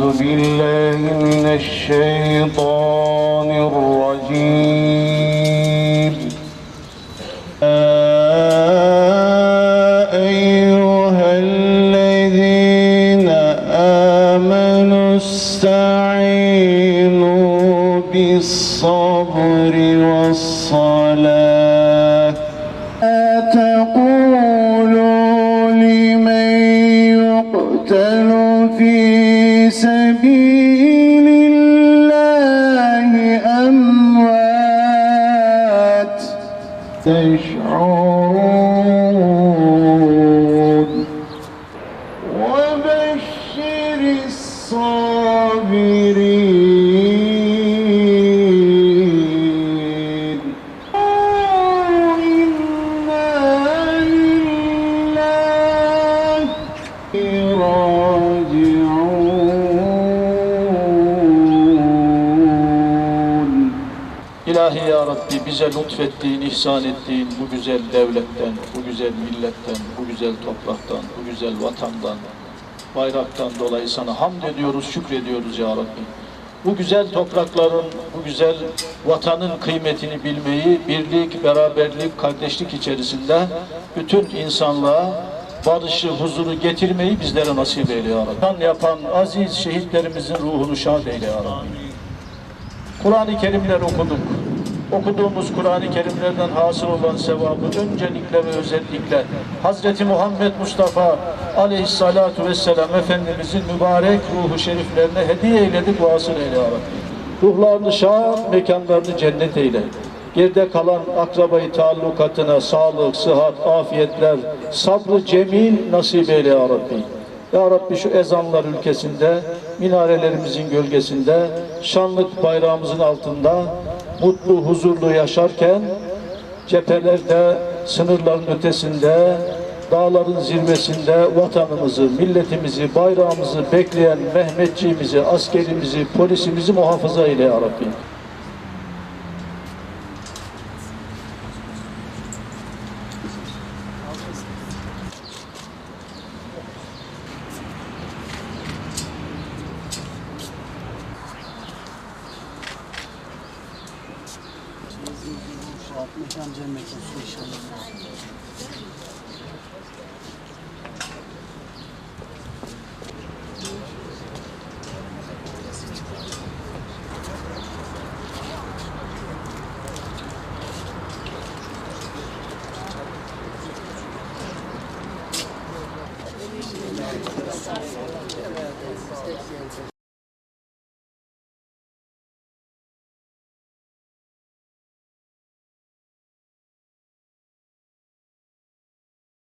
أعوذ بالله من الشيطان الرجيم. أيها الذين آمنوا استعينوا بالصبر والصلاة. لا سبيل الله أموات تشعرون. وبشر الصابرين İlahi Ya Rabbi bize lütfettiğin, ihsan ettiğin bu güzel devletten, bu güzel milletten, bu güzel topraktan, bu güzel vatandan, bayraktan dolayı sana hamd ediyoruz, şükrediyoruz Ya Rabbi. Bu güzel toprakların, bu güzel vatanın kıymetini bilmeyi, birlik, beraberlik, kardeşlik içerisinde bütün insanlığa barışı, huzuru getirmeyi bizlere nasip eyle Ya Rabbi. Kan yapan aziz şehitlerimizin ruhunu şad eyle Ya Rabbi. Kur'an-ı Kerimler okuduk. Okuduğumuz Kur'an-ı Kerimlerden hasıl olan sevabı öncelikle ve özellikle Hazreti Muhammed Mustafa aleyhissalatu vesselam Efendimizin mübarek ruhu şeriflerine hediye eyledik vasıl eyle ya Rabbi. Ruhlarını şad, mekanlarını cennet eyle. Geride kalan akrabayı taallukatına sağlık, sıhhat, afiyetler, sabrı cemil nasip eyle ya Rabbi. Ya Rabbi şu ezanlar ülkesinde, minarelerimizin gölgesinde, şanlık bayrağımızın altında mutlu, huzurlu yaşarken cephelerde, sınırların ötesinde, dağların zirvesinde vatanımızı, milletimizi, bayrağımızı bekleyen Mehmetçiğimizi, askerimizi, polisimizi muhafaza eyle ya Rabbi. Suat mekan cennet olsun inşallah.